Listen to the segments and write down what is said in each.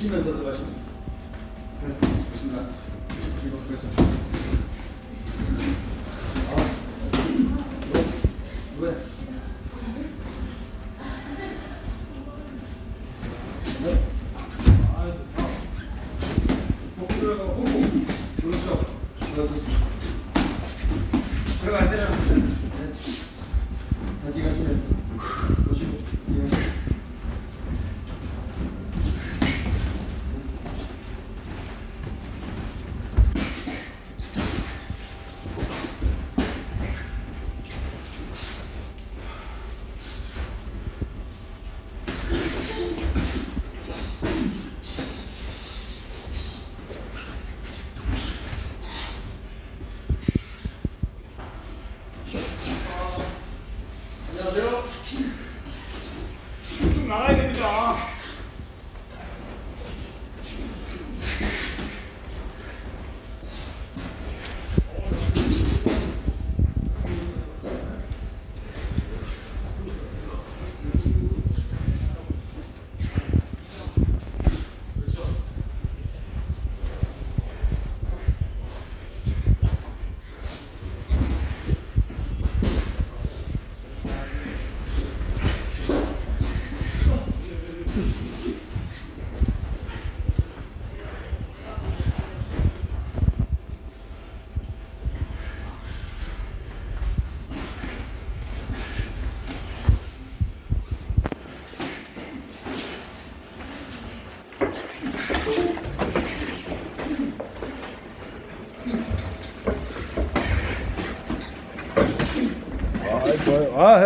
숨쉬면서 들어가시면 네, 좋습니다. 그리고 그렇죠. 아, 왜? 네. 아, 아. 복 들어가, 복. 그렇죠. 그래서 들어가 안 되나? 네. 어디 가시면 보시고 어디 가시면. 안녕하세요. 쭉 나가야 됩니다. 아,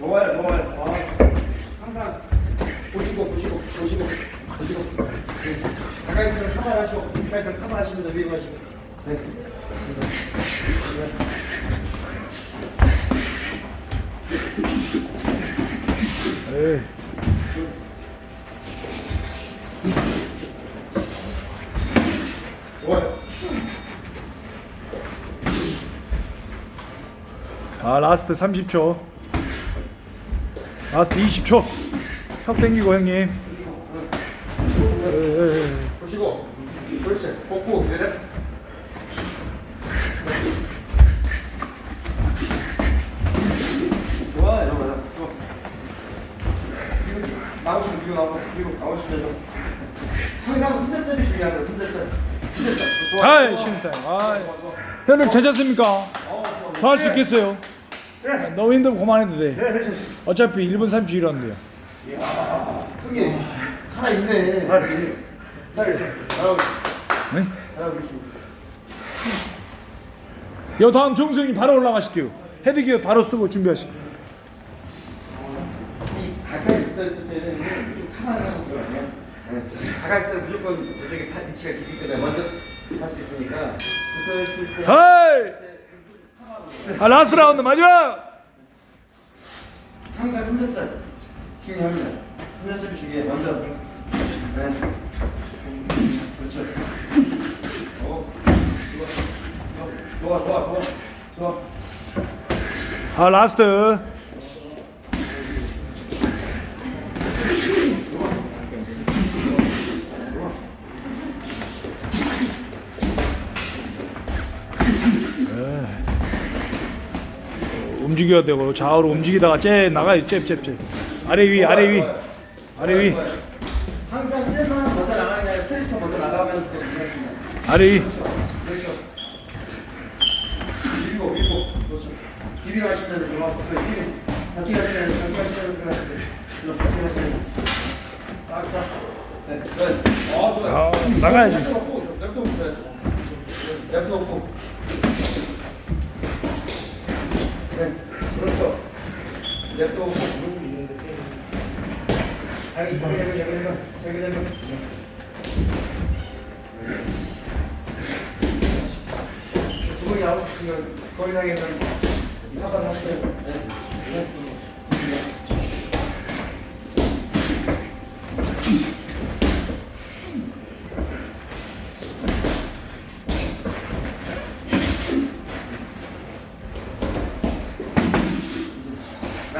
좋아요. 좋아요. 아, 항상 보시고 보시고 보시고 보시고. 네. 가까이 있으면 카메라하시고 가까이 있으면 카메라하시면서 위로 하시고. 네. 좋습니다. 네. 좋아요. 아, 라스트 30초. 라스트 20초. 턱 당기고 형님. 에이, 에이, 에이. 보시고. 그렇지. 복부 내려. 좋아요, 맞아. 좋아. 뒤로 나오시면 뒤로 나오고 뒤로 나오시면 항상. 흔들점. 흔들점. 좋아. 아이, 좋아. 심타. 좋아, 아, 좋아, 좋아. 형님 괜찮습니까? 어, 좋아. 더할수 있겠어요? 너무 힘들면 그만해도 돼. 어차피 1분 31원인데요. 형님 살아있네. 살아있어. 잘하고. 네? 잘하고 있어. 요 다음 정수 형님 바로 올라가실게요. 헤드기어 바로 쓰고 준비하시고. 이 가까이 붙어 있을 때는 좀 카메라를 들어가세요. 네. 가까이 있을 때 무조건 저쪽에 사- 위치가 있기 때문에 먼저 할 수 있으니까 붙어 있을 때. 아, 라스트 라운드 마지막! 항상 흔들점 중요합니다. 흔들점이 중요해. 먼저. 네. 그렇죠. 어. 좋아. 좋아. 좋아. 좋아. 아, 라스트. 움직여야 되고 좌우로 움직이다가 째 나가요 잽잽잽 아래 위 아래 위 아래 위 항상 쟤만 먼저 나가는 게 아니라 스트레이트 먼저 나가면서 또 괜찮습니다. 아래 위 그렇죠. 밀고 밀고 그렇죠. 비비 가시면서 들어가고 그 비비 바퀴 가시면서 바퀴 가시면서 들어가시고 일로 바퀴 가시면서 싹싹 네, 네. 아 좋아요. 아, 나가야지. 랩도 없고 랩도 없고 랩도 없고 네 그렇죠. 랩도 없고 여기 여기 여기 여기 여기 여기 여기 주머니 나올 수 있으면 거리 상에서는 한번 하시면 네. 네.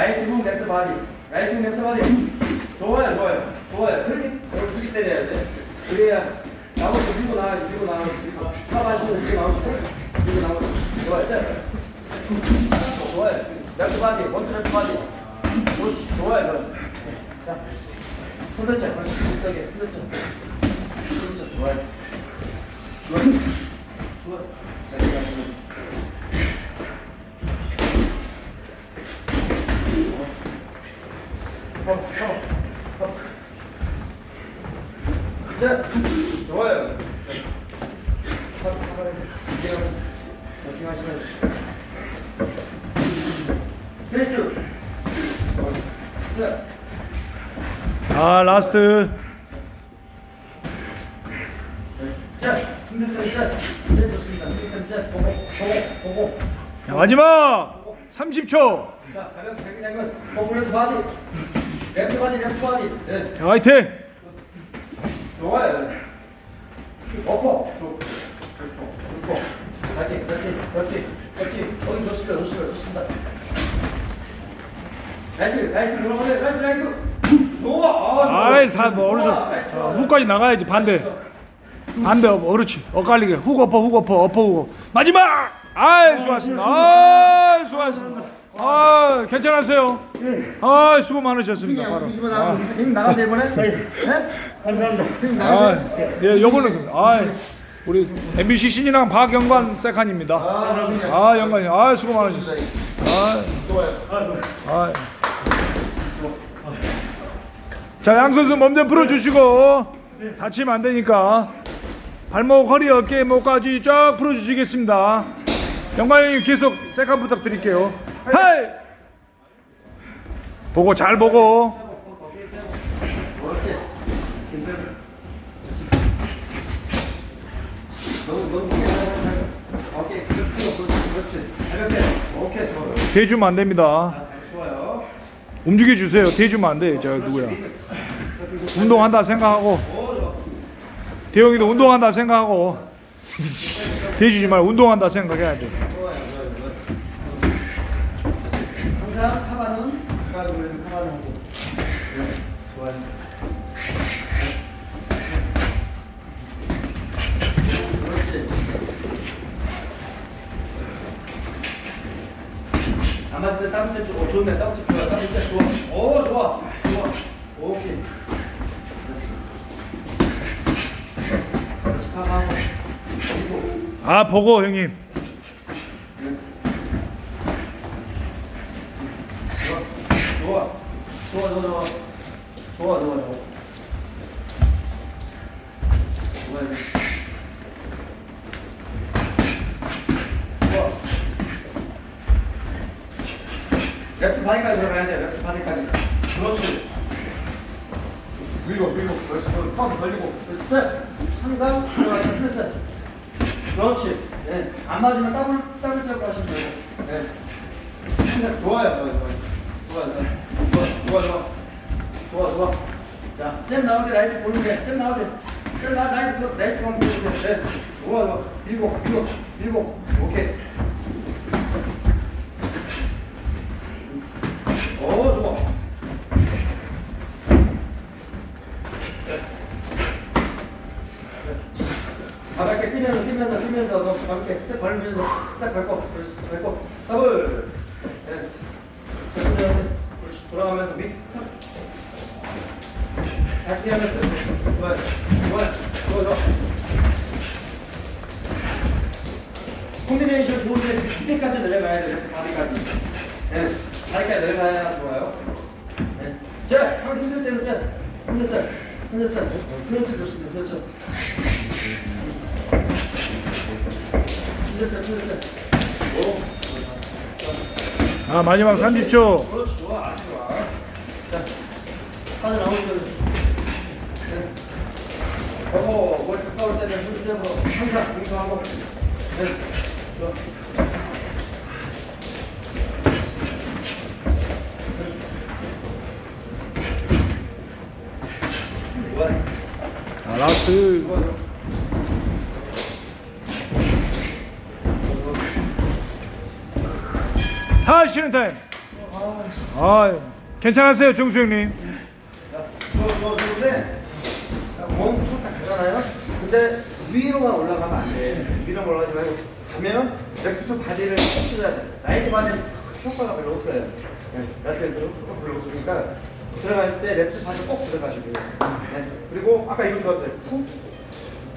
라이트 훅 랩트 바디 라이트 훅 랩트 바디 좋아요 좋아요 좋아요. 그렇게 그렇게 때려야 돼. 그래야 나머지 밀고 나와 밀고 나와 밀고 커버하시면 이렇게 나오시고 밀고 나와. 자. 좋아요. 랩트 바디 원투 랩트 바디. 그렇지. 좋아요. 그럼. 자. 손대자. 그렇지. 손대게. 손대자. 손대자. 자, 이거 하시면. 어, 어, 어. 자, 좋아요. 이렇게 하시면 세트. 자, 아 라스트 자, 네 마지막 30초 자, 가볍게 자기장은 오브레드 바디, 랩트 바디, 랩트 바디. 네, 자, 화이팅 좋아요. 좋고, 좋고. 파이팅, 파이팅, 파이팅, 파이팅. 거기 좋습니다, 좋습니다, 좋습니다. 라이트, 라이트 들어가세요, 라이트, 라이트. 아. 아이 다뭐 어디서? 좋아, 라이트 좋아. 아, 훅까지 나가야지 반대. 반대 어, 그렇지 엇갈리게. 훅 엎어 훅 엎어 엎어 훅 마지막! 아이 수고하셨습니다. 아 수고하셨습니다. 아 괜찮으세요? 아 수고 많으셨습니다. 바로. 나가, 힘 나가세요, 이번에. 네? 나가세요. 아예 요거는 아 우리 MBC 신인왕 박영관 세칸입니다. 아 영관이 아 수고 많으셨어요 아 아. 자, 양 선수 몸 좀 풀어주시고 다치면 안 되니까 발목, 허리, 어깨, 목까지 쫙 풀어주시겠습니다. 영광님 계속 세컨 부탁드릴게요. 하이! 보고 잘 보고. 대주면 안 됩니다. 움직여 주세요. 대주면 안 돼. 저 누구야? 운동한다 생각하고 대영이도 운동한다 생각하고 대주지 말고 운동한다 생각해야 돼. 항상 카바는 카바는 네, 좋아요 그렇지 안 맞을 때 땀째 줘. 오, 좋네. 땀째 좋아. 땀째 좋아. 오, 좋아. 좋아. 오케이. 아 보고 형님. 그렇지. 밀고, 밀고. 그렇지. 그턴 벌리고. 그렇지. 셋. 항상 들어가야 돼. 그렇지. 네. 안 맞으면 더블, 더블 잡고 하시면 되고. 네. 항상 좋아요. 좋아요, 좋아요. 좋아, 좋아. 좋아, 좋아. 좋아. 자, 잼 나올 때 라이트 보는 게, 잼 나올 때. 잼 나, 라이트, 그, 라이트 한번 보여주세요. 네. 좋아, 좋아. 밀고, 밀고, 밀고. 오케이. 오, 좋아. 가볍게 뛰면서 뛰면서 뛰면서 너 가볍게 스텝 밟으면서 스텝 밟고. 그렇지 더블 네. 자, 그렇지 돌아가면서 밑. 밟기 하면서 좋아요 좋아 좋아 콤비네이션 좋은데 밑에까지 내려가야 돼요 다리까지. 네 다리까지 내려가야 좋아요. 네. 자 하기 힘들 때는 자 혼자서 혼자서 그렇지 좋습니다. 그렇죠 아 마지막 30초. 그렇지 좋아 아주 좋아 자 빠져나오면 네. 여보 뭘 가까울 때는 손잡으로 항상 공부하고 네 좋아 아, 쉬는 타임. 아 괜찮으세요 정수 형님. 좋아 좋아 좋은데 몸딱 가잖아요. 근데 위로만 올라가면 안 돼. 위로 올라가지 말고 가면 레프트 바디를 쭉 줄여야 돼. 라이트 바디 효과가 별로 없어요. 네, 라이트 효과 별로 없으니까 들어갈 때 레프트 바디 꼭 들어가시고요. 네. 그리고 아까 이거 좋았어요. 후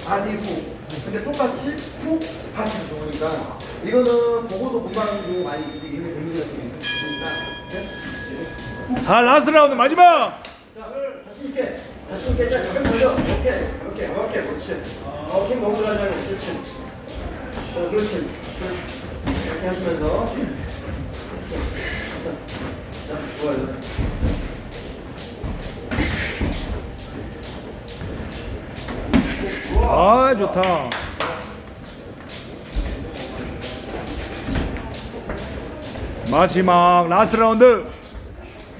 바디 후. 근데 똑같이 후 바디 좋으니까 이거는 보고도 좀 많이 있으기 이미 백미가 있으니까. 네. 자 라스트 라운드 마지막 자, 자신 있게, 자신 있게, 자, 가볍게 돌려. 이렇게, 이렇게, 가볍게, 그렇지. 어, 힘 너무 들어가지 말고, 그렇지. 어, 그렇지. 이렇게 하시면서. 자, 자, 좋아요. 아 좋다 마지막 라스트 라운드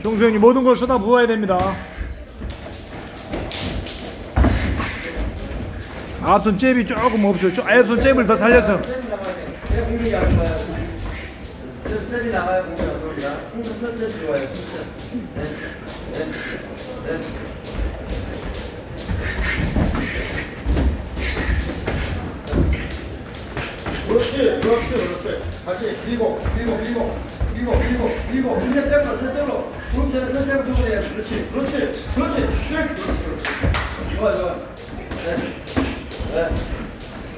종수 형님 모든 걸 쏟아 부어야 됩니다 앞손 잽이 조금 없어요 좀 앞손 잽을 더 살려서. 내 공격이 안. 힘좀 설치 좋아요. 네. 네. 네. 그렇지, 그렇지, 그렇지. 다시 밀고, 밀고, 밀고, 밀고, 밀고, 밀고. 근데 잽으로, 잽으로. 그럼 전에 잽을 주고 해야지. 그렇지, 그렇지, 그렇지, 그렇지, 그렇지, 그렇지. 좋아, 좋아. 네, 네.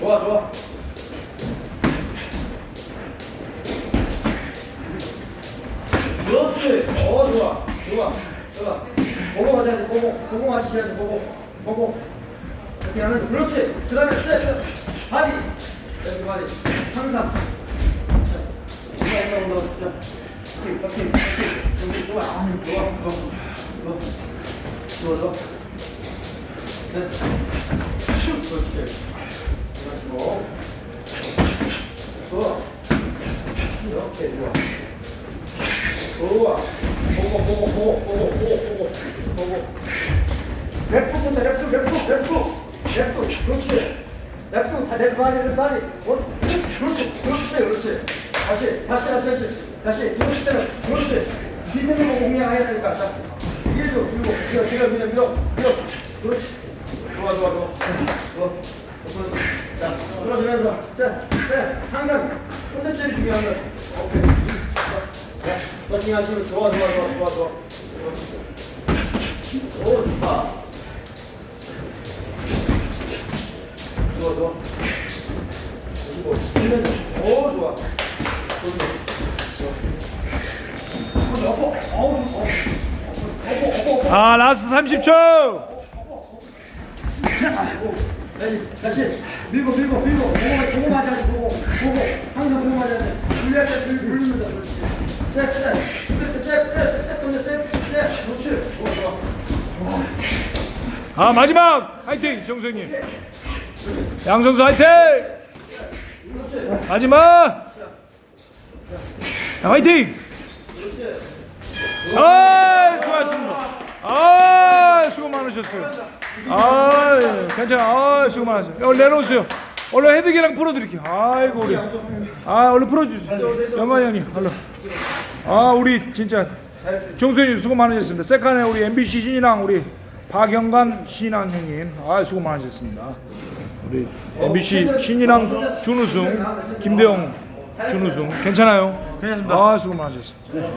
좋아, 좋아. 그렇지. 어, 좋아. 좋아. 좋아. 보고 가자지, 보고. 보고 마시야지, 보고. 보고. 이렇게 하면서. 그렇지. 그 다음에 스텝, 스텝. 바디. 랩부 그렇지. 랩부 다 랩부 바디 랩부 바디. 어? 그렇지 그렇지 그렇지. 다시 다시 다시 다시 다시 때는 그렇지. 거 공략해야 되니까 자. 밀고 밀고 밀어 밀어 밀어 밀어 밀어. 그렇지. 좋아 좋아 좋아. 좋아. 자 떨어지면서 자, 자 항상 컨텐츠이 중요한 거. 오케이. 자, 러닝 하시면 좋아 좋아 좋아 좋아 좋아. 오 좋다. 좋아 좋아. 오 좋아. 좋아. 어, 어퍼 어우 어퍼 어퍼 어퍼 아 라스트 30초 다시 밀고 밀고 밀고 보고 보고 맞아야지 보고 보고 항상 보고 물려야 돼 물- 물리면서 그렇지 잽잽잽잽잽 던져 잽잽 그렇지 좋아 좋아 아 마지막 화이팅 정수 형님 양 선수 화이팅! 마지막! 자, 화이팅! 아 수고하셨습니다. 아 수고 많으셨어요. 아 괜찮아 아 수고 많으셨어요. 얼른 내려오세요. 얼른 헤드기랑 풀어드릴게요. 아이고 우리. 아 얼른 풀어주세요. 영관 형님 얼른. 아 우리 진짜 정수 형님 수고 많으셨습니다. 세컨에 우리 MBC 신인왕 우리 박영관 신인왕 형님. 아 수고 많으셨습니다 우리 MBC 신인왕 준우승 김대영 준우승 괜찮아요? 괜찮습니다. 아 수고 많으셨습니다